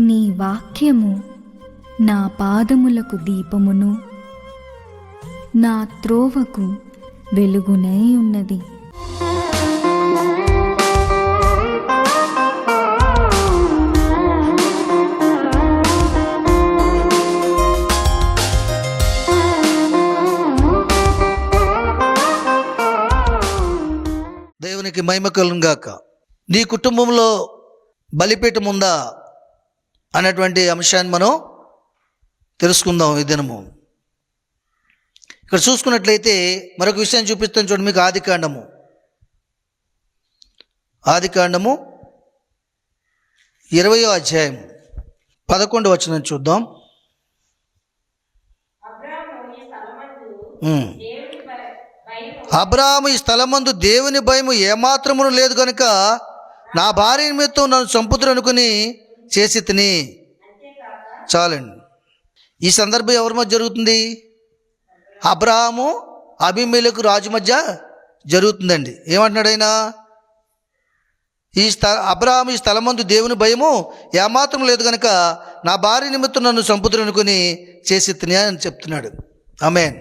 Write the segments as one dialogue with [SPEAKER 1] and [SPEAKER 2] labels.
[SPEAKER 1] నీ వాక్యము నా పాదములకు దీపమును నా త్రోవకు వెలుగునై ఉన్నది.
[SPEAKER 2] దేవునికి మహిమ కలుగాక నీ కుటుంబంలో బలిపీఠం ఉందా? అన్నటువంటి అంశాన్ని మనం తెలుసుకుందాం ఈ దినము. ఇక్కడ చూసుకున్నట్లయితే మరొక విషయం చూపిస్తాను చూడండి మీకు ఆది కాండము. ఆది కాండము ఇరవయో అధ్యాయం పదకొండు వచ్చిన చూద్దాం. అబ్రాహాము ఈ స్థలమందు దేవుని భయము ఏమాత్రమును లేదు గనుక నా భార్య నిమిత్తం నన్ను చంపుతురు అనుకుని చేసి తిని చాలండి. ఈ సందర్భం ఎవరి మధ్య జరుగుతుంది? అబ్రహాము అభిమేలకు రాజు మధ్య జరుగుతుందండి. ఏమంటున్నాడు ఆయన? ఈ స్థ అబ్రహాము ఈ స్థలమందు దేవుని భయము ఏమాత్రం లేదు కనుక నా భార్య నిమిత్తం నన్ను సంపుతులు అనుకుని చేసి తిని అని చెప్తున్నాడు. ఆమెన్.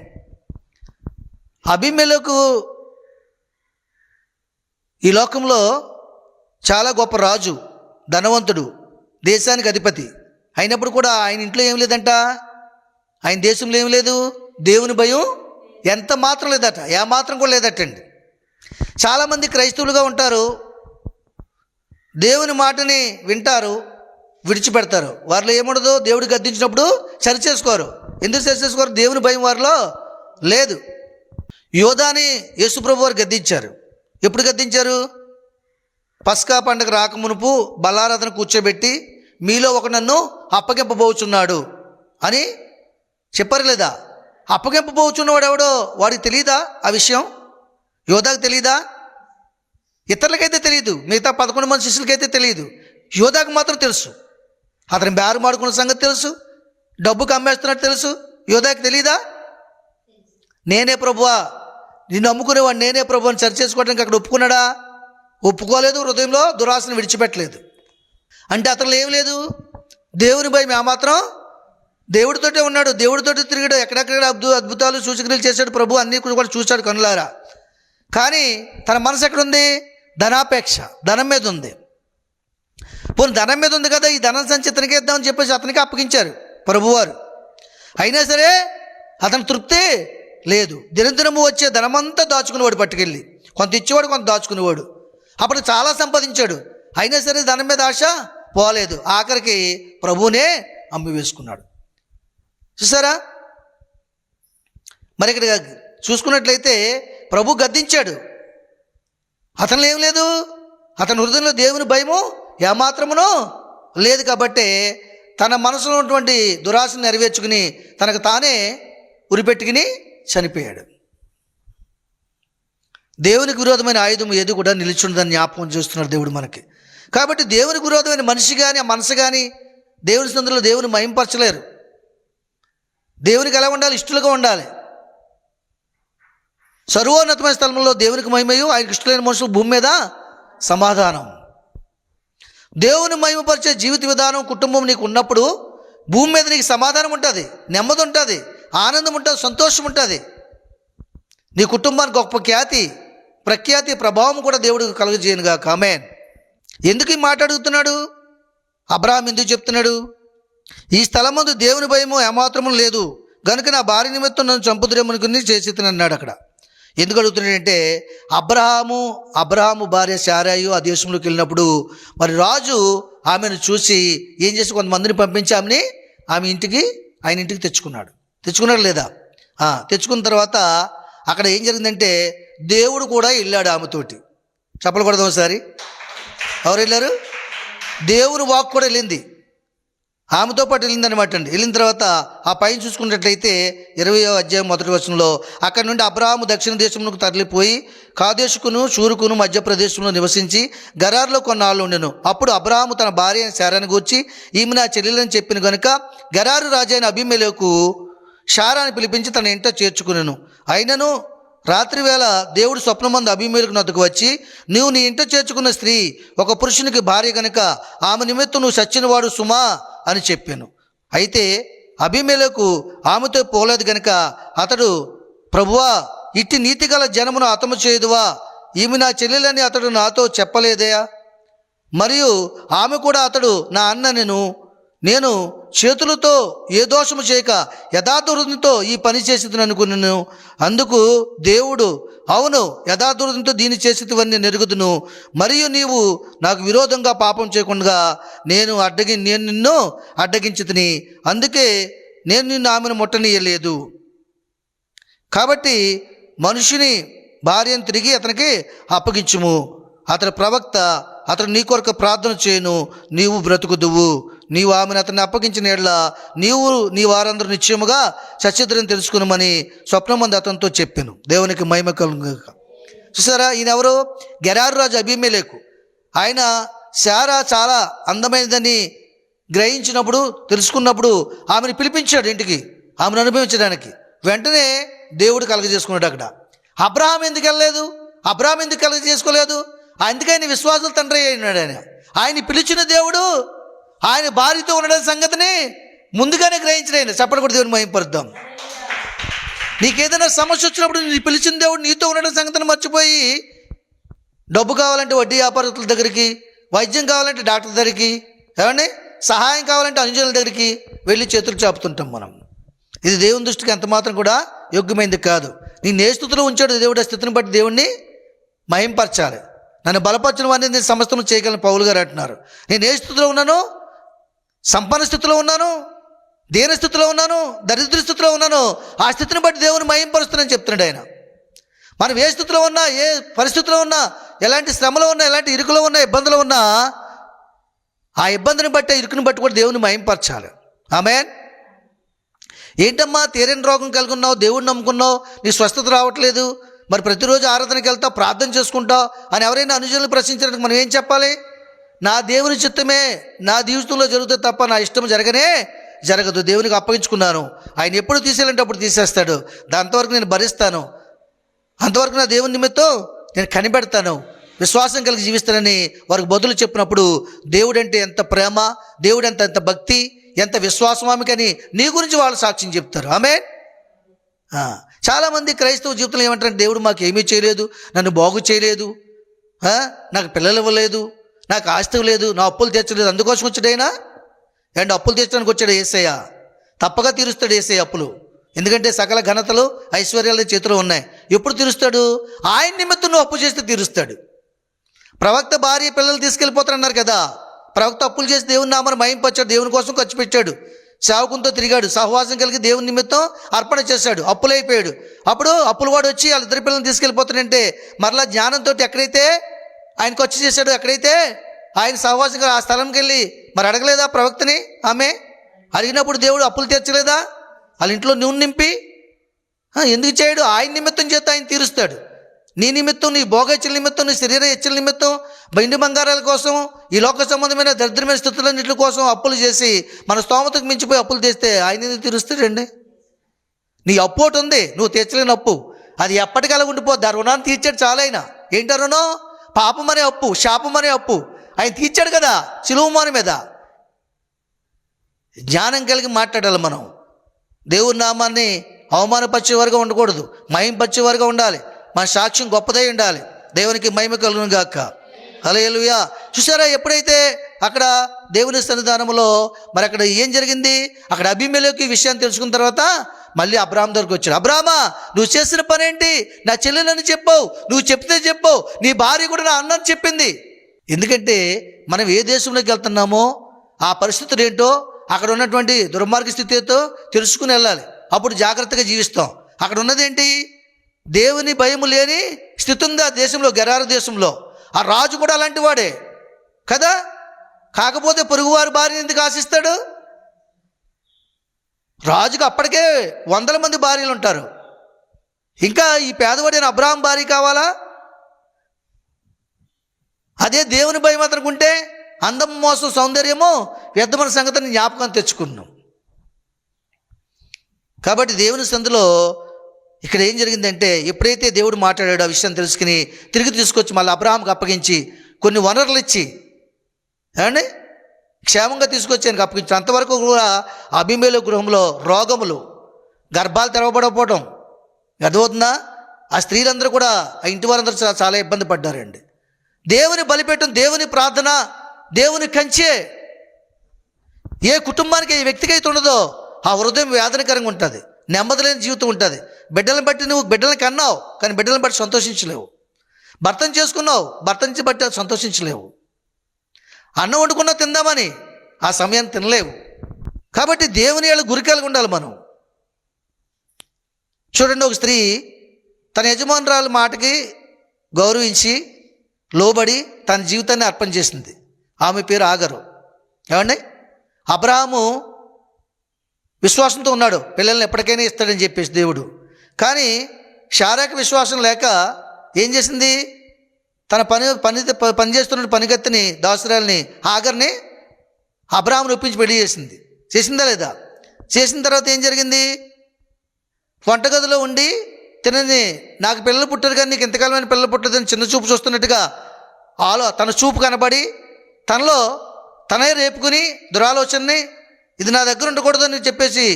[SPEAKER 2] అభిమేలకు ఈ లోకంలో చాలా గొప్ప రాజు ధనవంతుడు దేశానికి అధిపతి. అయినప్పుడు కూడా ఆయన ఇంట్లో ఏం లేదంట? ఆయన దేశంలో ఏం లేదు? దేవుని భయం ఎంత మాత్రం లేదట ఏ మాత్రం కూడా లేదటండి. చాలామంది క్రైస్తవులుగా ఉంటారు. దేవుని మాటని వింటారు విడిచిపెడతారు. వారిలో ఏముండదు? దేవుడు గద్దించినప్పుడు సరి చేసుకోరు ఎందుకు సరి చేసుకోరు దేవుని భయం వారిలో లేదు. యోధాని యేసుప్రభు వారు గద్దించారు. ఎప్పుడు గద్దించారు? పస్కా పండుగ రాకమునుపు బలారాధన కూర్చోబెట్టి మీలో ఒక నన్ను అప్పగింపబోచున్నాడు. అని చెప్పారు లేదా? అప్పగింపబోచున్నవాడు ఎవడో వాడికి తెలియదా ఆ విషయం? యోధాకు తెలియదా ఇతరులకైతే తెలియదు మిగతా పదకొండు మంది శిష్యులకైతే తెలియదు యోధాకు మాత్రం తెలుసు. అతని బేరు మాడుకున్న సంగతి తెలుసు. డబ్బుకు అమ్మేస్తున్నట్టు తెలుసు. యోధాకి తెలియదా నేనే ప్రభువా. నిన్ను అమ్ముకునేవాడు నేనే ప్రభు అని సరి చేసుకోవడానికి అక్కడ ఒప్పుకున్నాడా? ఒప్పుకోలేదు. హృదయంలో దురాశను విడిచిపెట్టలేదు. అంటే అతను ఏం లేదు? దేవుని భయం ఏమాత్రం దేవుడితోటే ఉన్నాడు. దేవుడితోటే తిరిగాడు. ఎక్కడెక్కడ అద్భు అద్భుతాలు సూచక్రియలు చేశాడు ప్రభు. అన్నీ కూడా చూశాడు కనులారా కానీ తన మనసు ఎక్కడుంది? ధనాపేక్ష. ధనం మీద ఉంది. పోనీ ధనం మీద ఉంది కదా ఈ ధనం సంచి ఇతనికి ఇద్దామని చెప్పేసి అతనికి అప్పగించారు ప్రభువారు. అయినా సరే అతని తృప్తి లేదు. దినదినము వచ్చే ధనమంతా దాచుకునేవాడు పట్టుకెళ్ళి. కొంత ఇచ్చేవాడు కొంత దాచుకునేవాడు. అప్పుడు చాలా సంపాదించాడు. అయినా సరే ధనం మీద ఆశ? పోలేదు. ఆఖరికి ప్రభునే అమ్మి వేసుకున్నాడు. చూసారా? మరి ఇక్కడ చూసుకున్నట్లయితే ప్రభు గద్దించాడు. అతనిలో ఏం లేదు? అతని హృదయంలో దేవుని భయము ఏమాత్రమునో లేదు కాబట్టి తన మనసులో ఉన్నటువంటి దురాశను నెరవేర్చుకుని తనకు తానే ఉరిపెట్టుకుని చనిపోయాడు. దేవునికి విరోధమైన ఆయుధం ఏది కూడా నిలిచుండదని జ్ఞాపకం చేస్తున్నాడు దేవుడు మనకి. కాబట్టి దేవునికి విరోధమైన మనిషి కానీ ఆ మనసు కానీ దేవుని సందులో దేవుని మయంపరచలేరు దేవునికి ఎలా ఉండాలి? ఇష్టలుగా ఉండాలి. సర్వోన్నతమైన స్థలంలో దేవునికి మహిమయు ఆయనకి ఇష్టమైన మనుషులు భూమి మీద సమాధానం. దేవుని మహిమపరిచే జీవిత విధానం కుటుంబం నీకు ఉన్నప్పుడు భూమి మీద నీకు సమాధానం ఉంటుంది నెమ్మది ఉంటుంది ఆనందం ఉంటుంది సంతోషం ఉంటుంది. నీ కుటుంబానికి గొప్ప ఖ్యాతి ప్రఖ్యాతి ప్రభావం కూడా దేవుడికి కలుగజేయనుగా కామెన్ ఎందుకు ఈ మాట అడుగుతున్నాడు? అబ్రాహం ఎందుకు చెప్తున్నాడు? ఈ స్థలం ముందు దేవుని భయము ఏమాత్రము లేదు. గనుక నా భార్య నిమిత్తం నన్ను చంపుతురేమనుకుని చేసి అన్నాడు అక్కడ. ఎందుకు అడుగుతున్నాడంటే అబ్రహాము అబ్రహాము భార్య శారాయు ఆ దేశంలోకి వెళ్ళినప్పుడు మరి రాజు ఆమెను చూసి ఏం చేసి కొంతమందిని పంపించి ఆమెని ఆమె ఇంటికి ఆయన ఇంటికి తెచ్చుకున్నాడు. తెచ్చుకున్నాడు లేదా? తెచ్చుకున్న తర్వాత అక్కడ ఏం జరిగిందంటే దేవుడు కూడా వెళ్ళాడు ఆమెతోటి. చెప్పలు కొడదాం ఒకసారి? ఎవరు వెళ్ళారు? దేవుని వాక్ కూడా వెళ్ళింది. ఆమెతో పాటు వెళ్ళిందనమాట అండి. వెళ్ళిన తర్వాత ఆ పైన చూసుకున్నట్లయితే ఇరవయో అధ్యాయం మొదటి వచనంలో అక్కడి నుండి అబ్రాహాము దక్షిణ దేశమునకు తరలిపోయి కాదేశుకును షూరుకును మధ్యప్రదేశంలో నివసించి గరార్లో కొన్నాళ్ళు ఉండెను. అప్పుడు అబ్రాహాము తన భార్య అయిన శారాన్ని గూర్చి ఈమె నా చెల్లెలని చెప్పిన గనుక గరారు రాజైన అభిమేలకు శారాన్ని పిలిపించి తన ఇంట చేర్చుకునేను. అయినను రాత్రివేళ దేవుడు స్వప్నమందు అభిమేలకు నొద్దకు వచ్చి నీవు నీ ఇంట చేర్చుకున్న స్త్రీ ఒక పురుషునికి భార్య కనుక ఆమె నిమిత్తం నువ్వు సచ్చినవాడు సుమా అని చెప్పాను. అయితే అభిమేలకు ఆమెతో పోలేదు గనుక అతడు ప్రభువా ఇట్టి నీతిగల జనమును అతము చేయుదువా? ఈమె నా చెల్లెలని అతడు నాతో చెప్పలేదయా? మరియు ఆమె కూడా అతడు నా అన్న నేను నేను చేతులతో ఏ దోషము చేయక యథార్థుతో ఈ పని చేసేది అనుకున్నాను అందుకు దేవుడు అవును యథార్థుతో దీన్ని చేసేదివన్నీ నెరుగుదును మరియు నీవు నాకు విరోధంగా పాపం చేయకుండా నేను అడ్డగి నేను నిన్ను అడ్డగించుతుని. అందుకే నేను నిన్ను ఆమెను ముట్టనీయలేదు. కాబట్టి మనుషుని భార్యను తిరిగి అతనికి అప్పగించుము. అతని ప్రవక్త అతను నీ కొరకు ప్రార్థన చేయను. నీవు బ్రతుకుదువు. నీవు ఆమెను అతన్ని అప్పగించిన ఎడల నీవు నీ వారందరూ నిశ్చయముగా సత్యద్రని తెలుసుకునమని స్వప్నమంది అతనితో చెప్పాను. దేవునికి మహిమ కలుగుగాక చూసారా ఈయన ఎవరు గెరారు రాజు అభిమేలేకు ఆయన శారా చాలా అందమైనదని గ్రహించినప్పుడు తెలుసుకున్నప్పుడు ఆమెను పిలిపించాడు ఇంటికి. ఆమెను అనుభవించడానికి. వెంటనే దేవుడు కలగజేసుకున్నాడు అక్కడ. అబ్రహాం ఎందుకు వెళ్ళలేదు? అబ్రహాం ఎందుకు కలగ చేసుకోలేదు అందుకని విశ్వాసుల తండ్రి అయినాడు ఆయన. ఆయన పిలిచిన దేవుడు ఆయన భార్యతో ఉండడం సంగతిని ముందుగానే గ్రహించిన ఆయన. చప్పటి కూడా దేవుని మహింపరుద్దాం నీకేదైనా సమస్య వచ్చినప్పుడు నీ పిలిచిన దేవుడు నీతో ఉండడం సంగతిని మర్చిపోయి డబ్బు కావాలంటే వడ్డీ వ్యాపారస్తుల దగ్గరికి వైద్యం కావాలంటే డాక్టర్ దగ్గరికి ఏమండి? సహాయం కావాలంటే అంజనుల దగ్గరికి వెళ్ళి చేతులు చాపుతుంటాం మనం. ఇది దేవుని దృష్టికి ఎంత మాత్రం కూడా యోగ్యమైంది కాదు. నీ ఏ స్థితిలో ఉంచాడు దేవుడు ఆ స్థితిని బట్టి దేవుణ్ణి మహింపరచాలి. నన్ను బలపరచిన వారిని నేను సమస్తం చేయగలను పౌలు గారు అంటున్నారు. నేను ఏ స్థితిలో ఉన్నాను సంపన్న స్థితిలో ఉన్నాను దేన స్థితిలో ఉన్నాను దరిద్ర స్థితిలో ఉన్నాను. ఆ స్థితిని బట్టి దేవుని మయంపరుస్తున్నాను చెప్తున్నాడు ఆయన. మనం ఏ స్థితిలో ఉన్నా ఏ పరిస్థితిలో ఉన్నా ఎలాంటి శ్రమలో ఉన్నా ఎలాంటి ఇరుకులో ఉన్నా ఇబ్బందులు ఉన్నా ఆ ఇబ్బందిని బట్టి ఇరుకుని బట్టి కూడా దేవుని మయంపరచాలి ఆమె ఏంటమ్మా తీరని రోగం కలిగి ఉన్నావు దేవుడిని నమ్ముకున్నావు నీ స్వస్థత రావట్లేదు మరి ప్రతిరోజు ఆరాధనకి వెళ్తావు ప్రార్థన చేసుకుంటావు అని ఎవరైనా అనుజనులు ప్రశ్నించడానికి మనం ఏం చెప్పాలి? నా దేవుని చిత్తమే నా జీవితంలో జరుగుతుంది తప్ప నా ఇష్టం జరగనే జరగదు. దేవునికి అప్పగించుకున్నాను. ఆయన ఎప్పుడు తీసేయాలంటే అప్పుడు తీసేస్తాడు. దాంతవరకు నేను భరిస్తాను. అంతవరకు నా దేవుని నిమిత్తం నేను కనిపెడతాను. విశ్వాసం కలిగి జీవిస్తానని వారికి బదులు చెప్పినప్పుడు దేవుడంటే ఎంత ప్రేమ దేవుడంటే ఎంత భక్తి ఎంత విశ్వాసమామికని నీ గురించి వాళ్ళు సాక్ష్యం చెప్తారు. ఆమె చాలామంది క్రైస్తవ జీవితంలో ఏమంటారంటే దేవుడు మాకు ఏమీ చేయలేదు నన్ను బాగు చేయలేదు నాకు పిల్లలు ఇవ్వలేదు నాకు ఆస్తి లేదు నా అప్పులు తీర్చలేదు అందుకోసం వచ్చాడైనా అండ్ అప్పులు తీర్చడానికి వచ్చాడు ఏసయ్య. తప్పగా తీరుస్తాడు ఏసయ్య అప్పులు. ఎందుకంటే సకల ఘనతలు ఐశ్వర్యాల చేతిలో ఉన్నాయి. ఎప్పుడు తీరుస్తాడు? ఆయన నిమిత్తం నువ్వు అప్పు చేస్తే తీరుస్తాడు. ప్రవక్త భార్య పిల్లలు తీసుకెళ్ళిపోతారన్నారు కదా. ప్రవక్త అప్పులు చేసి దేవుని నామను మహింపచ్చాడు దేవుని కోసం ఖర్చు పెట్టాడు. సేవకునితో తిరిగాడు. సహవాసం కలిగి దేవుని నిమిత్తం అర్పణ చేశాడు. అప్పులైపోయాడు. అప్పుడు అప్పులు వాడు వచ్చి వాళ్ళ ఇద్దరి పిల్లల్ని తీసుకెళ్ళిపోతాడంటే మరలా జ్ఞానంతో ఎక్కడైతే ఆయనకు వచ్చి చేశాడు ఎక్కడైతే? ఆయన సహవాసం ఆ స్థలంకి వెళ్ళి మరి అడగలేదా ప్రవక్తని? ఆమె అడిగినప్పుడు దేవుడు అప్పులు తీర్చలేదా? వాళ్ళ ఇంట్లో నూనె నింపి ఎందుకు చేయడు? ఆయన నిమిత్తం చేత ఆయన తీరుస్తాడు. నీ నిమిత్తం నీ భోగచ్చల నిమిత్తం నీ శరీర హెచ్చల నిమిత్తం బయటి బంగారాల కోసం ఈ లోక సంబంధమైన దరిద్రమైన స్థితులన్నింటి కోసం అప్పులు చేసి మన స్తోమతకు మించిపోయి అప్పులు తీస్తే ఆయన ఎందుకు తీరుస్తాడండి? నీ అప్పు ఒకటి ఉంది నువ్వు తీర్చలేని అప్పు. అది ఎప్పటికలా ఉండిపోద్ది ఆ రుణాన్ని తీర్చాడు చాలైనా. ఏంటి ఆ రుణం? పాపమనే అప్పు శాపమనే అప్పు. ఆయన తీర్చాడు కదా చిలువమాని మీద. జ్ఞానం కలిగి మాట్లాడాలి మనం. దేవుడి నామాన్ని అవమానపరిచేవారుగా ఉండకూడదు. మహింపరిచేవారుగా ఉండాలి. మన సాక్ష్యం గొప్పదై ఉండాలి. దేవునికి మహిమ కలుగును గాక. హల్లెలూయా. చూసారా ఎప్పుడైతే అక్కడ దేవుని సన్నిధానంలో మరి అక్కడ ఏం జరిగింది? అక్కడ అభిమేలోకి విషయాన్ని తెలుసుకున్న తర్వాత మళ్ళీ అబ్రామ్ దగ్గరకు వచ్చాడు. అబ్రామా నువ్వు చేసిన పనేంటి? నా చెల్లెలని చెప్పావు. నువ్వు చెప్తే చెప్పావు. నీ భార్య కూడా నా అన్నని చెప్పింది. ఎందుకంటే మనం ఏ దేశంలోకి వెళ్తున్నామో ఆ పరిస్థితులు ఏంటో అక్కడ ఉన్నటువంటి దుర్మార్గ స్థితితో తెలుసుకుని వెళ్ళాలి. అప్పుడు జాగ్రత్తగా జీవిస్తాం. అక్కడ ఉన్నదేంటి? దేవుని భయము లేని స్థితి ఉంది ఆ దేశంలో గెరారు దేశంలో. ఆ రాజు కూడా అలాంటి వాడే. కదా? కాకపోతే పొరుగువారి భార్యను ఎందుకు ఆశిస్తాడు? రాజుకు అప్పటికే వందల మంది భార్యలు ఉంటారు. ఇంకా ఈ పేదవాడైన అబ్రాహం భార్య కావాలా? అదే దేవుని భయం అతనుకుంటే ఉంటే అందం మోసం సౌందర్యము వ్యర్థమైన సంగతిని జ్ఞాపకం తెచ్చుకున్నాం కాబట్టి దేవుని సందులో ఇక్కడ ఏం జరిగిందంటే ఎప్పుడైతే దేవుడు మాట్లాడాడో ఆ విషయం తెలుసుకుని తిరిగి తీసుకొచ్చి మళ్ళీ అబ్రహాంకి అప్పగించి కొన్ని వనరులు ఇచ్చి ఏమండి? క్షేమంగా తీసుకొచ్చి ఆయనకు అప్పగించి అంతవరకు కూడా అభిమేలు గృహంలో రోగములు గర్భాలు తెరవబడకపోవడం అర్థమవుతుందా? ఆ స్త్రీలందరూ కూడా ఆ ఇంటి వారందరూ చాలా చాలా ఇబ్బంది పడ్డారండి. దేవుని బలిపెట్టడం దేవుని ప్రార్థన దేవుని కంచే. ఏ కుటుంబానికి ఏ వ్యక్తికి అయితే ఉండదో ఆ హృదయం వేదనకరంగా ఉంటుంది నెమ్మది లేని జీవితం ఉంటుంది. బిడ్డలను బట్టి నువ్వు బిడ్డలను కన్నావు కానీ బిడ్డలను బట్టి సంతోషించలేవు. భర్తను చేసుకున్నావు భర్తని బట్టి సంతోషించలేవు. అన్నం వండుకున్నా తిందామని ఆ సమయాన్ని తినలేవు. కాబట్టి దేవుని ఏళ్ళు గురికాలుగా ఉండాలి మనం. చూడండి ఒక స్త్రీ తన యజమానురాలు మాటకి గౌరవించి లోబడి తన జీవితాన్ని అర్పణ చేసింది. ఆమె పేరు ఆగరు. ఏమండి? అబ్రహాము విశ్వాసంతో ఉన్నాడు. పిల్లల్ని ఎప్పటికైనా ఇస్తాడని చెప్పేసి దేవుడు. కానీ శారాకి విశ్వాసం లేక ఏం చేసింది? తన పని పని పని చేస్తున్న పనిగత్తిని దాసురాల్ని ఆగర్ని అబ్రాహ్మను ఒప్పించి పెళ్ళి చేసింది. చేసిందా లేదా? చేసిన తర్వాత ఏం జరిగింది? వంటగదిలో ఉండి తినని నాకు పిల్లలు పుట్టారు కానీ నీకు ఇంతకాలమైన పిల్లలు పుట్టదని చిన్న చూపు చూస్తున్నట్టుగా ఆలో తన చూపు కనబడి తనలో తనే రేపుకుని దురాలోచనని ఇది నా దగ్గర ఉండకూడదని చెప్పేసి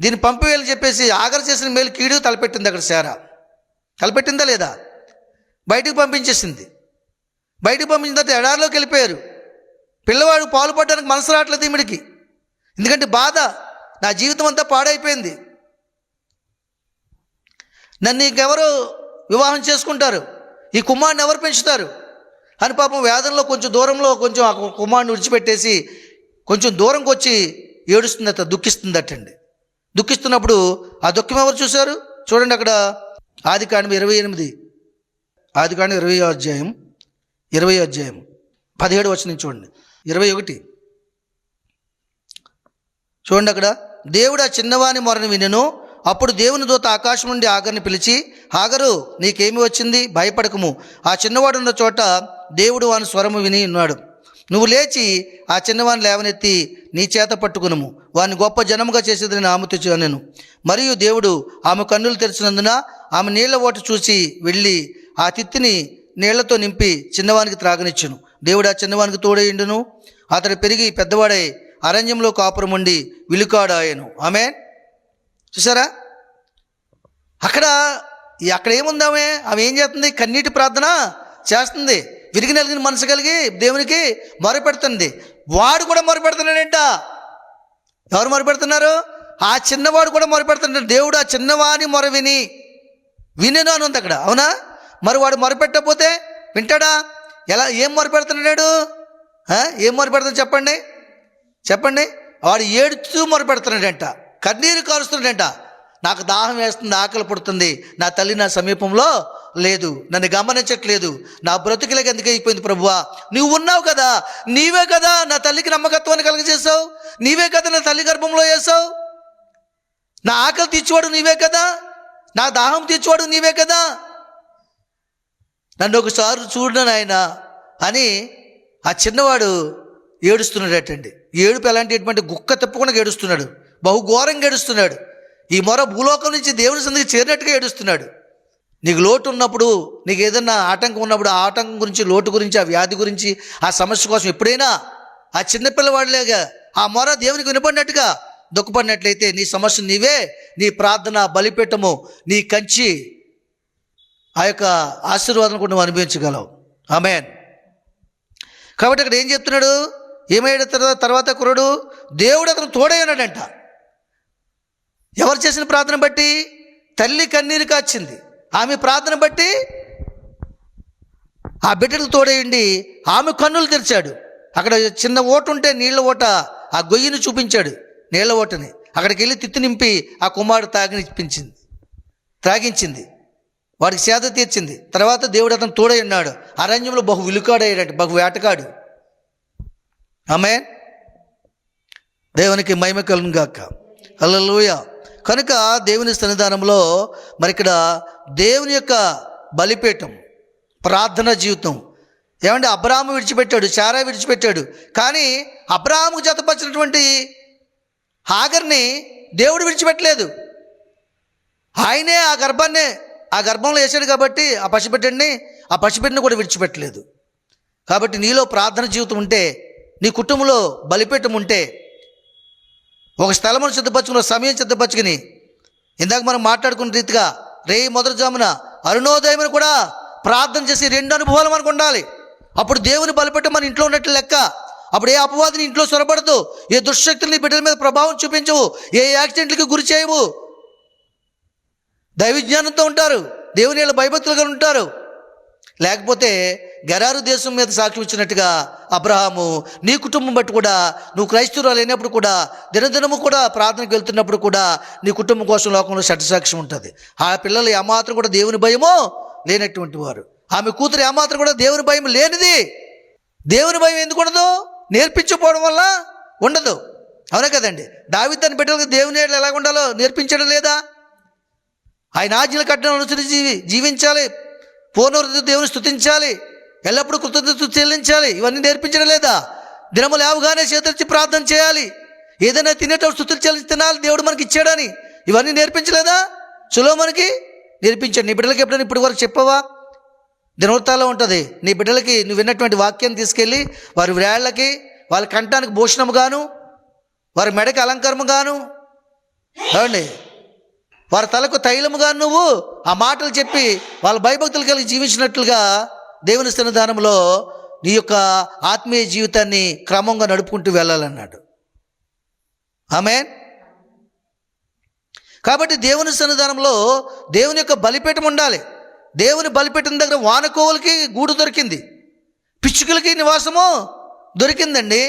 [SPEAKER 2] దీన్ని పంపివేయాలని చెప్పేసి ఆఖరి చేసిన మేలు కీడు తలపెట్టింది అక్కడ శారా. తలపెట్టిందా లేదా? బయటికి పంపించేసింది. బయటకు పంపించిన తర్వాత ఎడారిలోకి వెళ్ళిపోయారు. పిల్లవాడు పాలు పడడానికి మనసు రావట్లేదు ఈమెడికి. ఎందుకంటే బాధ నా జీవితం అంతా పాడైపోయింది. నన్ను ఇంకెవరు వివాహం చేసుకుంటారు. ఈ కుమారుని ఎవరు పెంచుతారు? అని పాపం వేదనలో కొంచెం దూరంలో కొంచెం ఆ కుమారుని విడిచిపెట్టేసి కొంచెం దూరంకి వచ్చి ఏడుస్తుందట దుఃఖిస్తుందటండి దుఃఖిస్తున్నప్పుడు ఆ దుఃఖం ఎవరు చూశారు? చూడండి అక్కడ. ఆది కాండం ఇరవై ఎనిమిది. ఆది కాండం ఇరవై అధ్యాయం ఇరవై అధ్యాయం. పదిహేడు వచ్చిన చూడండి. ఇరవై ఒకటి. చూడండి అక్కడ. దేవుడు ఆ చిన్నవాని మొరను వినెను. అప్పుడు దేవుని దూత ఆకాశం నుండి ఆగర్ని పిలిచి ఆగరు నీకేమి వచ్చింది? భయపడకము. ఆ చిన్నవాడు ఉన్న చోట దేవుడు వాని స్వరము విని ఉన్నాడు. నువ్వు లేచి ఆ చిన్నవాని లేవనెత్తి నీ చేత పట్టుకునుము. వాని గొప్ప జనముగా చేసేదని ఆమెతో మరియు దేవుడు ఆమె కన్నులు తెరిచినందున ఆమె నీళ్ళ ఓట చూసి వెళ్ళి ఆ తిత్తిని నీళ్ళతో నింపి చిన్నవానికి త్రాగనిచ్చును. దేవుడు ఆ చిన్నవానికి తోడేయుండును. అతడు పెరిగి పెద్దవాడై అరణ్యంలో కాపురం ఉండి విలుకాడాయను. ఆమె చూసారా అక్కడ అక్కడ ఏముందామే ఆమె ఏం చేస్తుంది? కన్నీటి ప్రార్థన చేస్తుంది. విరిగి నలిగిన మనసు కలిగి దేవునికి మొరపెడుతుంది. వాడు కూడా మొరపెడుతున్నాడంట. ఎవరు మొరపెడుతున్నారు? ఆ చిన్నవాడు కూడా మొరపెడుతున్నాడు. దేవుడు ఆ చిన్నవాని మొర విని వినేను అని ఉంది అక్కడ. అవునా? మరి వాడు మొరపెట్టకపోతే వింటాడా? ఎలా ఏం మొరపెడుతున్నాడు? ఏం మొరపెడుతున్నాడు చెప్పండి. చెప్పండి. వాడు ఏడుచూ మొరపెడుతున్నాడంట. కన్నీరు కారుస్తున్నాడంట. నాకు దాహం వేస్తుంది ఆకలి పుడుతుంది. నా తల్లి నా సమీపంలో లేదు. నన్ను గమనించట్లేదు. నా బ్రతుకులకి ఎందుకు అయిపోయింది ప్రభువా? నువ్వు ఉన్నావు కదా. నీవే కదా నా తల్లికి నమ్మకత్వాన్ని కలుగజేసావు నీవే కదా నా తల్లి గర్భంలో వేసావు నా ఆకలి తీర్చేవాడు నీవే కదా. నా దాహం తీర్చేవాడు నీవే కదా. నన్ను ఒకసారి చూడు నాయన అని ఆ చిన్నవాడు ఏడుస్తున్నాడటండి. ఏడుపు ఎలాంటి గుక్క తప్పకుండా ఏడుస్తున్నాడు. బహుఘోరంగా ఏడుస్తున్నాడు. ఈ మొర భూలోకం నుంచి దేవుని సందికి చేరినట్టుగా ఏడుస్తున్నాడు. నీకు లోటు ఉన్నప్పుడు నీకు ఏదన్నా ఆటంకం ఉన్నప్పుడు ఆ ఆటంకం గురించి లోటు గురించి ఆ వ్యాధి గురించి ఆ సమస్య కోసం ఎప్పుడైనా ఆ చిన్నపిల్లవాడిలాగా ఆ మొర దేవునికి వినపడినట్టుగా దుఃఖపడినట్లయితే నీ సమస్య నీవే నీ ప్రార్థన బలిపెట్టము నీ కంచి ఆ యొక్క ఆశీర్వాదం కూడా నువ్వు అనుభవించగలవు. ఆమెన్. కాబట్టి అక్కడ ఏం చెప్తున్నాడు? ఏమయ్యాడు తర్వాత తర్వాత కురుడు దేవుడు అతను తోడై ఉన్నాడంట. ఎవరు చేసిన ప్రార్థన బట్టి? తల్లి కన్నీరు కాచింది. ఆమె ప్రార్థన బట్టి ఆ బిడ్డలు తోడేయండి ఆమె కన్నులు తెరిచాడు. అక్కడ చిన్న ఓటు ఉంటే నీళ్ళ ఓట ఆ గొయ్యిని చూపించాడు నీళ్ళ ఓటని. అక్కడికి వెళ్ళి తిత్తి నింపి ఆ కుమారుడు తాగినిపించింది త్రాగించింది. వాడికి సేద తీర్చింది. తర్వాత దేవుడు అతను తోడై ఉన్నాడు. అరణ్యంలో బహు విలుకాడయ్యాడు బహు వేటకాడు ఆమె దేవునికి మహిమ కలుగు గాక. హల్లెలూయా. కనుక దేవుని సన్నిధానంలో మరి ఇక్కడ దేవుని యొక్క బలిపీఠం ప్రార్థన జీవితం. ఏమంటే అబ్రాహ్మ విడిచిపెట్టాడు చారా విడిచిపెట్టాడు. కానీ అబ్రాహాముకు జతపరిచినటువంటి హాగర్ని దేవుడు విడిచిపెట్టలేదు. ఆయనే ఆ గర్భాన్ని ఆ గర్భంలో వేసాడు కాబట్టి ఆ పసిబిడ్డని ఆ పసిబిడ్డని కూడా విడిచిపెట్టలేదు. కాబట్టి నీలో ప్రార్థన జీవితం ఉంటే నీ కుటుంబంలో బలిపీఠం ఉంటే ఒక స్థలమును సిద్ధపరచుకుని సమయం సిద్ధపరచుకుని ఇందాక మనం మాట్లాడుకున్న రీతిగా రే మొదటి జామున అరుణోదయం కూడా ప్రార్థన చేసి రెండు అనుభవాలు మనకు ఉండాలి. అప్పుడు దేవుని బలపెట్టి మన ఇంట్లో ఉన్నట్లు లెక్క. అప్పుడు ఏ అపవాదిని ఇంట్లో సొరబడదు ఏ దుశ్శక్తులు బిడ్డల మీద ప్రభావం చూపించవు ఏ యాక్సిడెంట్లకి గురి చేయవు. దైవజ్ఞానంతో ఉంటారు దేవుని ఏళ్ళ భయభక్తులుగా ఉంటారు. లేకపోతే గరారు దేశం మీద సాక్ష్యం ఇచ్చినట్టుగా అబ్రహాము నీ కుటుంబం బట్టి కూడా నువ్వు క్రైస్తవురాలు లేనప్పుడు కూడా దినదినము కూడా ప్రార్థనకు వెళ్తున్నప్పుడు కూడా నీ కుటుంబం కోసం లోకంలో సాక్ష్యం ఉంటుంది. ఆ పిల్లలు ఏమాత్రం కూడా దేవుని భయమో లేనటువంటి వారు. ఆమె కూతురు ఏమాత్రం కూడా దేవుని భయం లేనిది. దేవుని భయం ఎందుకు ఉండదు? నేర్పించకపోవడం వల్ల ఉండదు. అవునా కదండి? దావిద్దని బిడ్డలకు దేవుని ఏళ్ళు ఎలా ఉండాలో నేర్పించడం లేదా? ఆయన ఆజ్ఞల కట్టడం అనుసరించి జీవి- జీవించాలి. పూర్ణవృద్ధి దేవుని స్థుతించాలి ఎల్లప్పుడూ కృతజ్ఞత చెల్లించాలి. ఇవన్నీ నేర్పించడం లేదా? దినము లేవగానే చేతరిచి ప్రార్థన చేయాలి. ఏదైనా తినేటప్పుడు స్థుతులు చెల్లించి తినాలి. దేవుడు మనకి ఇచ్చాడని. ఇవన్నీ నేర్పించలేదా? సులో మనకి నేర్పించాడు. నీ బిడ్డలకి ఎప్పుడైనా ఇప్పటి వరకు చెప్పవా? దినవృత్తాల్లో ఉంటుంది. నీ బిడ్డలకి నువ్వు విన్నటువంటి వాక్యాన్ని తీసుకెళ్ళి వారి వ్రాళ్ళకి వాళ్ళ కంఠానికి భూషణముగాను వారి మెడకి అలంకారముగాను ఏమండి? వారి తలకు తైలముగా నువ్వు ఆ మాటలు చెప్పి వాళ్ళ భయభక్తులు కలిగి జీవించినట్లుగా దేవుని సన్నిధానంలో నీ యొక్క ఆత్మీయ జీవితాన్ని క్రమంగా నడుపుకుంటూ వెళ్ళాలన్నాడు. ఆమె కాబట్టి దేవుని సన్నిధానంలో దేవుని యొక్క బలిపీఠం ఉండాలి. దేవుని బలిపీఠం దగ్గర వానకోవులకి గూడు దొరికింది. పిచ్చుకలకి నివాసము దొరికిందండి.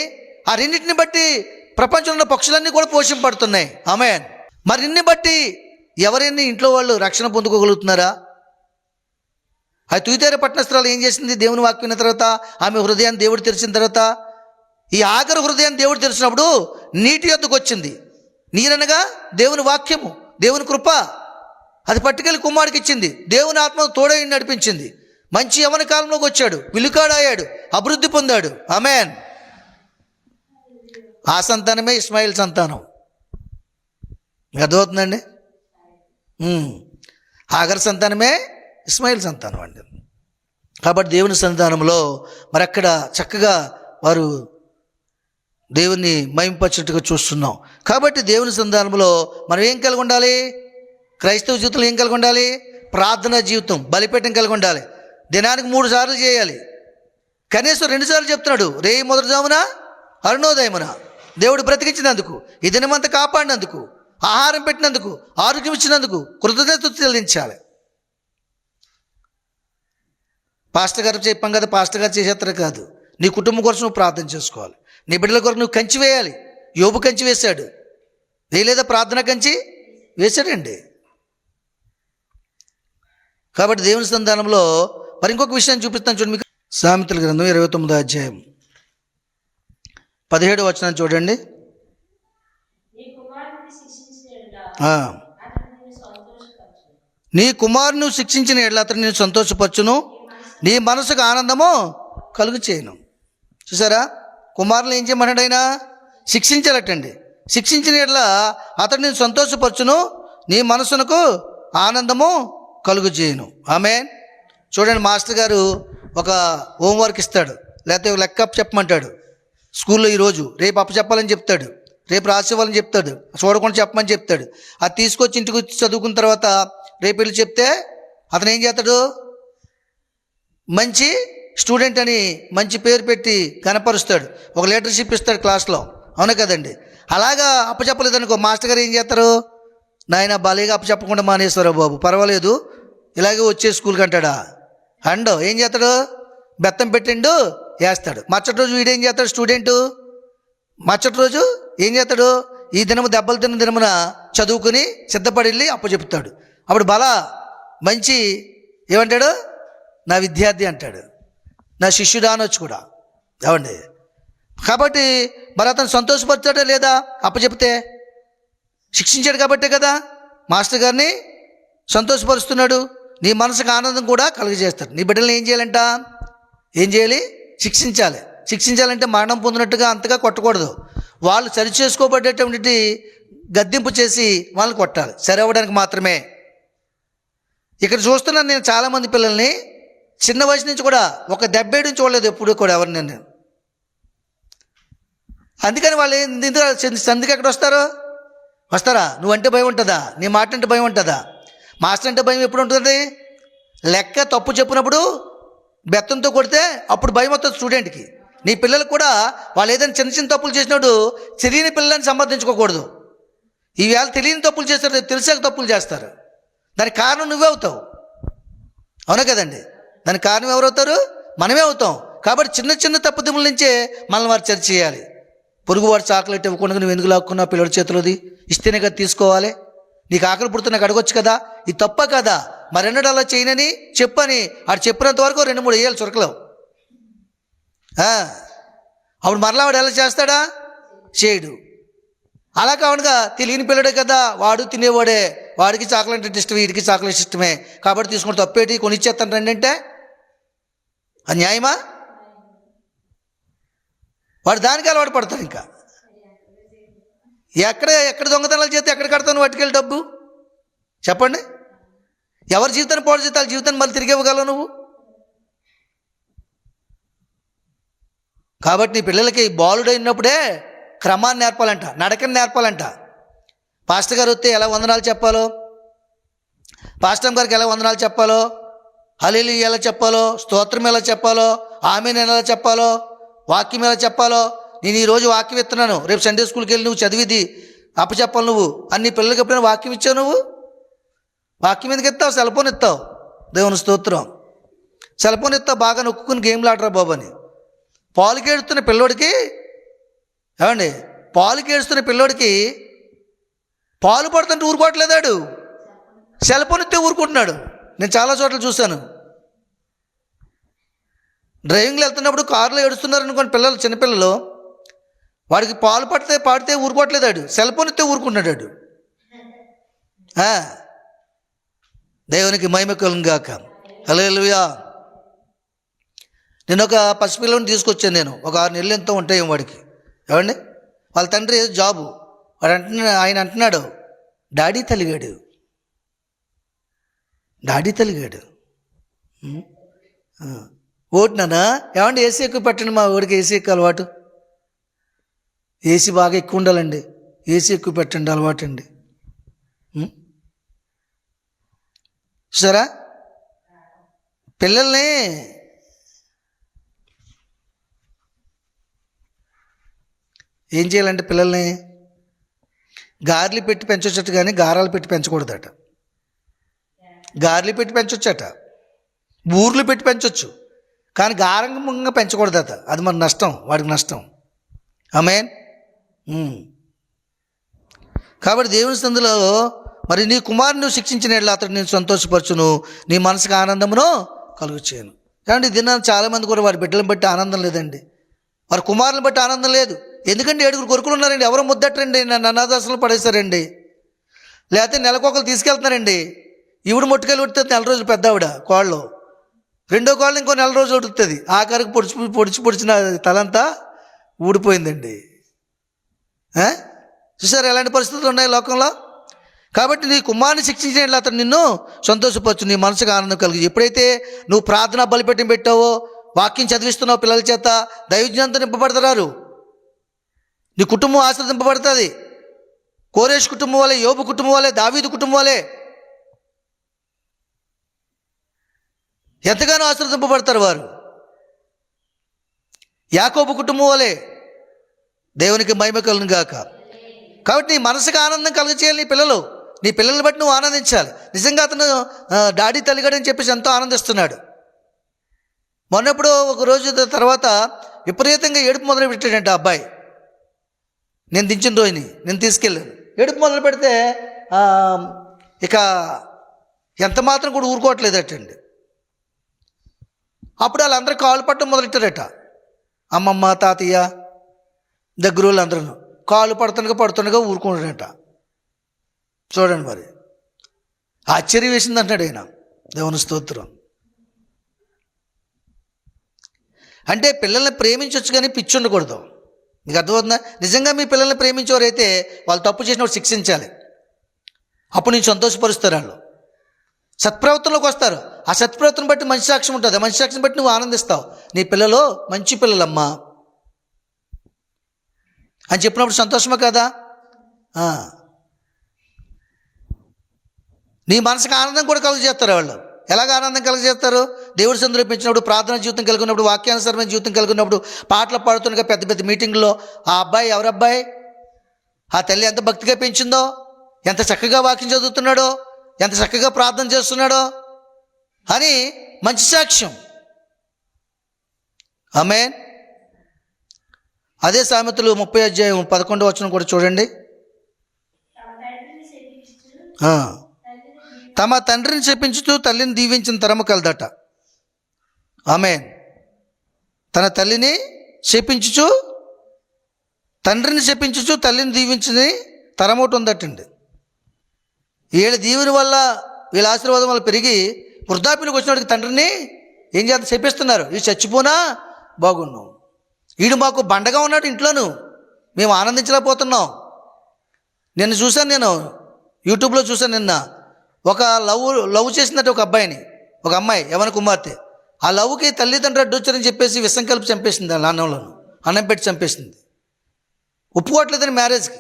[SPEAKER 2] ఆ రెండింటిని బట్టి ప్రపంచంలో ఉన్న పక్షులన్నీ కూడా పోషింపడుతున్నాయి ఆమె మరిన్ని బట్టి ఎవరైనా ఇంట్లో వాళ్ళు రక్షణ పొందుకోగలుగుతున్నారా? ఆ తుయితేర పట్టణస్థలాలు ఏం చేసింది? దేవుని వాక్యం తర్వాత ఆమె హృదయాన్ని దేవుడు తెరిచిన తర్వాత ఈ ఆఖరి హృదయాన్ని దేవుడు తెరిచినప్పుడు నీటి యొద్దకు వచ్చింది. నీరనగా దేవుని వాక్యము దేవుని కృప. అది పట్టుకెళ్ళి కుమారుడికి ఇచ్చింది. దేవుని ఆత్మ తోడై నడిపించింది. మంచి యవన కాలంలోకి వచ్చాడు. విలుకాడాయాడు అభివృద్ధి పొందాడు. అమెన్ ఆ సంతానమే ఇస్మాయిల్ సంతానం. అర్థమవుతుందండి? ఆఖరి సంతానమే ఇస్మాయిల్ సంతానం అండి. కాబట్టి దేవుని సంతానంలో మరి అక్కడ చక్కగా వారు దేవుని మయంపచ్చినట్టుగా చూస్తున్నాం. కాబట్టి దేవుని సంతానంలో మనం ఏం కలిగి ఉండాలి? క్రైస్తవ జీవితంలో ఏం కలిగి ఉండాలి? ప్రార్థనా జీవితం బలిపీఠం కలిగి ఉండాలి. దినానికి మూడు సార్లు చేయాలి. కనీసం రెండుసార్లు చెప్తున్నాడు రే మొదటి జామున అరుణోదయమున. దేవుడు బ్రతికించినందుకు ఈ దినమంతా కాపాడినందుకు ఆహారం పెట్టినందుకు ఆరోగ్యం ఇచ్చినందుకు కృతజ్ఞత చెల్లించాలి. పాస్టర్ గారు చెప్పాం కదా పాస్టర్ గారు చేసేస్తారు కాదు. నీ కుటుంబం కోసం నువ్వు ప్రార్థన చేసుకోవాలి. నీ బిడ్డల కొరకు నువ్వు కంచి వేయాలి. యోబు కంచి వేశాడు. వేయలేదా ప్రార్థన కంచి? వేశాడండి. కాబట్టి దేవుని సంధానంలో మరి ఇంకొక విషయాన్ని చూపిస్తాను చూడండి మీకు. సామెతల గ్రంథం ఇరవై తొమ్మిదో అధ్యాయం. పదిహేడు వచనం చూడండి. నీ కుమారుని శిక్షించిన ఎడ్ల అతను నేను సంతోషపరచును. నీ మనసుకు ఆనందము కలుగు చేయను చూసారా? కుమారులు ఏం చేయమన్నాడు ఆయన? శిక్షించాలటండి. శిక్షించిన ఎడ్ల అతడు నేను సంతోషపరచును నీ మనసునకు ఆనందము కలుగు చేయను ఆమె చూడండి మాస్టర్ గారు ఒక హోంవర్క్ ఇస్తాడు. లేకపోతే లెక్క చెప్పమంటాడు. స్కూల్లో ఈరోజు రేపు అప్ప చెప్పాలని చెప్తాడు. రేపు రాసేవాళ్ళని చెప్తాడు. చూడకుండా చెప్పమని చెప్తాడు. అది తీసుకొచ్చి ఇంటికి చదువుకున్న తర్వాత రేపు వెళ్ళి చెప్తే అతను ఏం చేస్తాడు? మంచి స్టూడెంట్ అని మంచి పేరు పెట్టి కనపరుస్తాడు. ఒక లీడర్షిప్ ఇస్తాడు క్లాస్లో. అవును కదండి? అలాగా అప్పచెప్పలేదు అనుకో మాస్టర్ గారు ఏం చేస్తారు? నాయన బాలేగా అప్పచెప్పకుండా మానేస్తారా బాబు? పర్వాలేదు. ఇలాగే వచ్చే స్కూల్కి అంటాడా? అండో ఏం చేస్తాడు? బెత్తం పెట్టిండు వేస్తాడు. మచ్చటి రోజు వీడేం చేస్తాడు స్టూడెంటు? మచ్చటి రోజు ఏం చేస్తాడు? ఈ దినము దెబ్బలు తిన్న దినమున చదువుకుని సిద్ధపడి వెళ్ళి అప్పు చెప్తాడు అప్పుడు బల మంచి ఏమంటాడు? నా విద్యార్థి అంటాడు. నా శిష్యుడు అనొచ్చు కూడా. ఏమండి? కాబట్టి మరి అతను సంతోషపరిచాడా లేదా? అప్పచెప్తే? శిక్షించాడు కాబట్టే కదా? మాస్టర్ గారిని సంతోషపరుస్తున్నాడు. నీ మనసుకు ఆనందం కూడా కలుగజేస్తాడు. నీ బిడ్డలను ఏం చేయాలంట? ఏం చేయాలి? శిక్షించాలి. శిక్షించాలంటే మరణం పొందినట్టుగా అంతగా కొట్టకూడదు. వాళ్ళు సరి చేసుకోబడేటువంటి గద్దింపు చేసి వాళ్ళని కొట్టాలి. సరి అవ్వడానికి మాత్రమే. ఇక్కడ చూస్తున్నాను నేను చాలామంది పిల్లల్ని. చిన్న వయసు నుంచి కూడా ఒక దెబ్బేయడం చూడలేదు ఎప్పుడు కూడా ఎవరిని నేను. అందుకని వాళ్ళు ఏంది- ఎందుకు ఎక్కడ వస్తారు? వస్తారా? నువ్వంటే భయం ఉంటుందా? నీ మాట అంటే భయం ఉంటుందా? మాస్టర్ అంటే భయం ఎప్పుడు ఉంటుంది? లెక్క తప్పు చెప్పినప్పుడు బెత్తంతో కొడితే అప్పుడు భయం వస్తుంది స్టూడెంట్కి నీ పిల్లలు కూడా వాళ్ళు ఏదైనా చిన్న చిన్న తప్పులు చేసినప్పుడు తెలియని పిల్లల్ని సమర్థించుకోకూడదు ఈవేళ తెలియని తప్పులు చేస్తారు తెలిసాక తప్పులు చేస్తారు. దానికి కారణం నువ్వే అవుతావు. అవునా కదండి? దానికి కారణం ఎవరవుతారు? మనమే అవుతాం. కాబట్టి చిన్న చిన్న తప్పుదిముల నుంచే మనల్ని వారు చర్చ చేయాలి. పొరుగువాడు చాక్లెట్ ఇవ్వకుండా నువ్వు ఎందుకు లాక్కున్నా పిల్లడి చేతిలోది? ఇస్తేనే కదా తీసుకోవాలి. నీకు ఆకలి పుడుతున్నా అడగొచ్చు కదా? ఇది తప్ప కదా. మరెన్నడూ అలా చేయనని చెప్పని ఆడు చెప్పినంత వరకు రెండు మూడు వేయాలి చురకలేవు. అప్పుడు మరలా వాడు ఎలా చేస్తాడా? చేయడు. అలా కావునగా తెలియని పిల్లడే కదా వాడు తినేవాడే. వాడికి చాక్లెట్ అంటే ఇష్టమే వీడికి చాక్లెట్ ఇష్టమే. కాబట్టి తీసుకుని తప్పేటి కొనిచ్చేస్తాను రండి అంటే అది న్యాయమా? వాడు దానికి అలవాటు పడతాడు ఇంకా. ఎక్కడ ఎక్కడ దొంగతనాలు చేస్తే ఎక్కడ కడతాను వాటికెళ్ళి డబ్బు? చెప్పండి. ఎవరి జీవితాన్ని పాడు చేస్తే వాళ్ళ జీవితాన్ని మళ్ళీ తిరిగి ఇవ్వగలవు నువ్వు? కాబట్టి నీ పిల్లలకి బాలుడైనప్పుడే క్రమాన్ని నేర్పాలంట నడకని నేర్పాలంట. పాస్టర్ గారు వస్తే ఎలా వందనాలు చెప్పాలో? పాస్టర్ గారికి ఎలా వందనాలు చెప్పాలో? హలీలు ఎలా చెప్పాలో స్తోత్రం ఎలా చెప్పాలో ఆమెను ఎలా చెప్పాలో వాక్యం ఎలా చెప్పాలో నేను ఈరోజు వాక్యం ఇస్తున్నాను. రేపు సండే స్కూల్కి వెళ్ళి నువ్వు చదివిది అప్పచెప్పాలి నువ్వు. అన్ని పిల్లలకి ఎప్పుడైనా వాక్యం ఇచ్చావు నువ్వు? వాక్యం ఎందుకు ఇస్తావు సెల్ ఫోన్ ఇస్తావు దేవుని స్తోత్రం. సెల్ ఫోన్ ఇస్తావు బాగా నొక్కుని గేమ్లు ఆడరా బాబు అని. పాలుకేడుతున్న పిల్లోడికి ఏమండి? పాలుకేడుస్తున్న పిల్లోడికి పాలు పడుతుంటే ఊరుకోవట్లేదాడు? సెల్ ఫోన్ ఇస్తే ఊరుకుంటున్నాడు. నేను చాలా చోట్ల చూశాను. డ్రైవింగ్లో వెళ్తున్నప్పుడు కారులో ఏడుస్తున్నారు అనుకోండి పిల్లలు చిన్నపిల్లలు. వాడికి పాలు పడితే పాడితే ఊరుకోవట్లేదాడు సెల్ ఫోన్ ఇస్తే ఊరుకుంటున్నాడు వాడు. దేవునికి మహిమ గాక. హలోయా నేను ఒక పసిపిల్లని తీసుకొచ్చాను నేను. ఒక ఆరు నెలలు ఎంతో ఉంటాయి వాడికి. ఏమండి వాళ్ళ తండ్రి ఏదో జాబు. వాడు అంటున్నా ఆయన అంటున్నాడు డాడీ తలిగాడు. డాడీ తలిగాడు. ఓటినానా ఏమండి ఏసీ ఎక్కువ పెట్టండి మా ఊరికి ఏసీ ఎక్కువ అలవాటు? ఏసీ బాగా ఎక్కువ ఉండాలండి. ఏసీ ఎక్కువ పెట్టండి అలవాటు అండి సరే పిల్లల్ని ఏం చేయాలంటే పిల్లల్ని గారెలు పెట్టి పెంచొచ్చట కానీ గారాలు పెట్టి పెంచకూడదట. గారెలు పెట్టి పెంచొచ్చట. ఊర్లు పెట్టి పెంచొచ్చు. కానీ గారంభంగా పెంచకూడదు అత. అది మన నష్టం వాడికి నష్టం. ఆమెన్? కాబట్టి దేవుని సందులో మరి నీ కుమారుని నువ్వు శిక్షించిన ఎడల అతడు నేను సంతోషపరచును నీ మనసుకు ఆనందమును కలుగు చేయను కాబట్టి దిన చాలామంది కూడా వారి బిడ్డలను బట్టి ఆనందం లేదండి. వారి కుమారులను బట్టి ఆనందం లేదు. ఎందుకంటే ఏడుగురు కొడుకులు ఉన్నారండి. ఎవరు ముద్దట్టండి నన్ను అనాథాశ్రమంలో పడేశారండి. లేకపోతే నెలకొకరు తీసుకెళ్తున్నారండి. ఈవిడ ముట్టుకెళ్ళి పెడితే నెల రోజులు పెద్ద ఆవిడ కోళ్ళు. రెండో కాలం ఇంకో నెల రోజులు ఉడుతుంది ఆఖరికి పొడిచి పొడిచి పొడిచిన తలంతా ఊడిపోయిందండి. చూసారు ఎలాంటి పరిస్థితులు ఉన్నాయి లోకంలో? కాబట్టి నీ కుమారుని శిక్షించిన అతను నిన్ను సంతోషపరచు నీ మనసుకు ఆనందం కలిగి. ఎప్పుడైతే నువ్వు ప్రార్థన బలిపెట్టి పెట్టావో వాక్యం చదివిస్తున్నావు పిల్లల చేత దైవజ్ఞంతో నింపబడతారు. నీ కుటుంబం ఆశ్రదింపబడుతుంది. కోరేష్ కుటుంబం వాళ్ళే యోబు కుటుంబం వాళ్ళే దావీదు కుటుంబం వాళ్ళే ఎంతగానో ఆశ్రదింపబడతారు వారు. యాకోబు కుటుంబం వలె దేవునికి మహిమ కలను గాక. కాబట్టి నీ మనసుకు ఆనందం కలుగ చేయాలి నీ పిల్లలు. నీ పిల్లల్ని బట్టి నువ్వు ఆనందించాలి. నిజంగా అతను డాడీ తల్లిగాడని చెప్పేసి ఎంతో ఆనందిస్తున్నాడు. మొన్నప్పుడు ఒక రోజు తర్వాత విపరీతంగా ఏడుపు మొదలు పెట్టాడంట అబ్బాయి. నేను దించిన రోజుని నేను తీసుకెళ్ళాను. ఏడుపు మొదలు పెడితే ఇక ఎంత మాత్రం కూడా ఊరుకోవట్లేదటండి. అప్పుడు వాళ్ళందరూ కాలు పట్టడం మొదలెట్టారట. అమ్మమ్మ తాతయ్య దగ్గర వాళ్ళు అందరూ పడుతుండగా పడుతుండగా ఊరుకుంటాడట చూడండి మరి. ఆశ్చర్యం వేసింది అంటాడు ఆయన దేవుని స్తోత్రం. అంటే పిల్లల్ని ప్రేమించవచ్చు కానీ పిచ్చి ఉండకూడదు. మీకు అర్థమవుతుందా? నిజంగా మీ పిల్లల్ని ప్రేమించేవారైతే వాళ్ళు తప్పు చేసినప్పుడు శిక్షించాలి. అప్పుడు నేను సంతోషపరుస్తారు వాళ్ళు. సత్ప్రవర్తనలోకి వస్తారు. ఆ సత్ప్రవర్తన బట్టి మంచి సాక్ష్యం ఉంటుంది. ఆ మంచి సాక్ష్యం బట్టి నువ్వు ఆనందిస్తావు. నీ పిల్లలు మంచి పిల్లలమ్మా. అని చెప్పినప్పుడు సంతోషమే కదా? నీ మనసుకు ఆనందం కూడా కలుగజేస్తారు వాళ్ళు. ఎలాగ ఆనందం కలుగజేస్తారు దేవుడు సందులో ప్రార్థన జీవితం కలుగున్నప్పుడు వాక్యానుసరమైన జీవితం కలుగున్నప్పుడు పాటలు పాడుతుండగా పెద్ద పెద్ద మీటింగ్లో ఆ అబ్బాయి ఎవరు అబ్బాయి ఆ తల్లి ఎంత భక్తిగా పెంచిందో? ఎంత చక్కగా వాక్యం చదువుతున్నాడో? ఎంత చక్కగా ప్రార్థన చేస్తున్నాడో? అని మంచి సాక్ష్యం. ఆమె అదే సామెతలు ముప్పై అధ్యాయం పదకొండు వచ్చిన కూడా చూడండి. తమ తండ్రిని చెప్పించుతూ తల్లిని దీవించిన తరము కలదట. ఆమె తన తల్లిని చెప్పించుచు తండ్రిని చెప్పించుచు తల్లిని దీవించింది తరం ఒకటి ఉందటండి. వీళ్ళ దీవుని వల్ల వీళ్ళ ఆశీర్వాదం వల్ల పెరిగి వృద్ధాప్యులకు వచ్చినవాడికి తండ్రిని ఏం చేత చెప్పిస్తున్నారు ఇది చచ్చిపోనా? బాగుండు వీడు మాకు బండగా ఉన్నాడు ఇంట్లోను. మేము ఆనందించలేకపోతున్నాం. నిన్న చూశాను నేను. యూట్యూబ్లో చూశాను నిన్న. ఒక లవ్ లవ్ చేసినట్టు ఒక అబ్బాయిని. ఒక అమ్మాయి యవన కుమార్తె. ఆ లవ్కి తల్లిదండ్రులు అడ్డొచ్చారని చెప్పేసి విషం కలిపి చంపేసింది వాళ్ళ అన్నంలోను అన్నం పెట్టి చంపేసింది. ఒప్పుకోవట్లేదని మ్యారేజ్కి.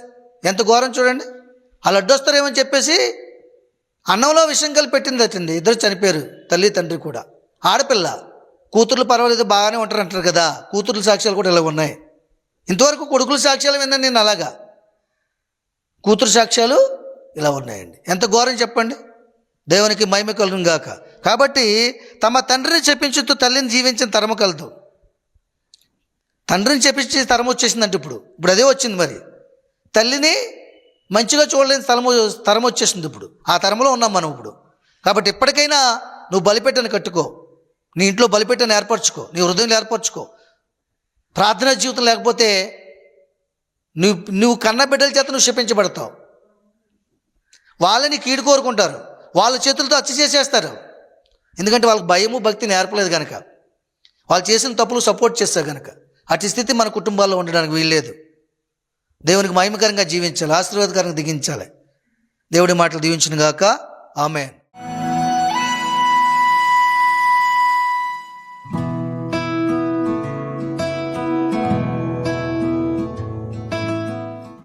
[SPEAKER 2] ఎంత ఘోరం చూడండి. వాళ్ళు అడ్డొస్తారేమని చెప్పేసి అన్నంలో విషం కలిపి పెట్టింది అటండి ఇద్దరు చనిపోయారు. తల్లి తండ్రి కూడా. ఆడపిల్ల. కూతుర్లు పర్వాలేదు బాగానే ఉంటారు అంటారు కదా. కూతుర్ల సాక్ష్యాలు కూడా ఇలా ఉన్నాయి. ఇంతవరకు కొడుకుల సాక్ష్యాలు విన్నాను నేను అలాగా. కూతురు సాక్ష్యాలు ఇలా ఉన్నాయండి. ఎంత ఘోరం చెప్పండి. దేవునికి మహిమ కలుగును గాక. కాబట్టి తమ తండ్రిని చెప్పించుతూ తల్లిని జీవించిన తరము కలదు. తండ్రిని చెప్పించి తరం వచ్చేసిందంటే ఇప్పుడు. ఇప్పుడు అదే వచ్చింది మరి. తల్లిని మంచిగా చూడలేని తరము తరం వచ్చేసింది ఇప్పుడు. ఆ తరంలో ఉన్నాం మనం ఇప్పుడు. కాబట్టి ఇప్పటికైనా నువ్వు బలిపెట్టను కట్టుకో. నీ ఇంట్లో బలిపెట్టను ఏర్పరచుకో. నీ హృదయంలో ఏర్పరచుకో. ప్రార్థనా జీవితం లేకపోతే నువ్వు నువ్వు కన్న బిడ్డల చేత నువ్వు శపించబడతావు. వాళ్ళని కీడు కోరుకుంటారు. వాళ్ళ చేతులతో హత్య చేసేస్తారు. ఎందుకంటే వాళ్ళకి భయము భక్తి నేర్పలేదు కనుక వాళ్ళు చేసిన తప్పులు సపోర్ట్ చేస్తారు కనుక అటు స్థితి మన కుటుంబాల్లో ఉండడానికి వీల్లేదు. దేవునికి మహిమకరంగా జీవించాలి ఆశీర్వాదకరంగా దిగించాలి. దేవుడి మాటలు దీవించిన గాక ఆమె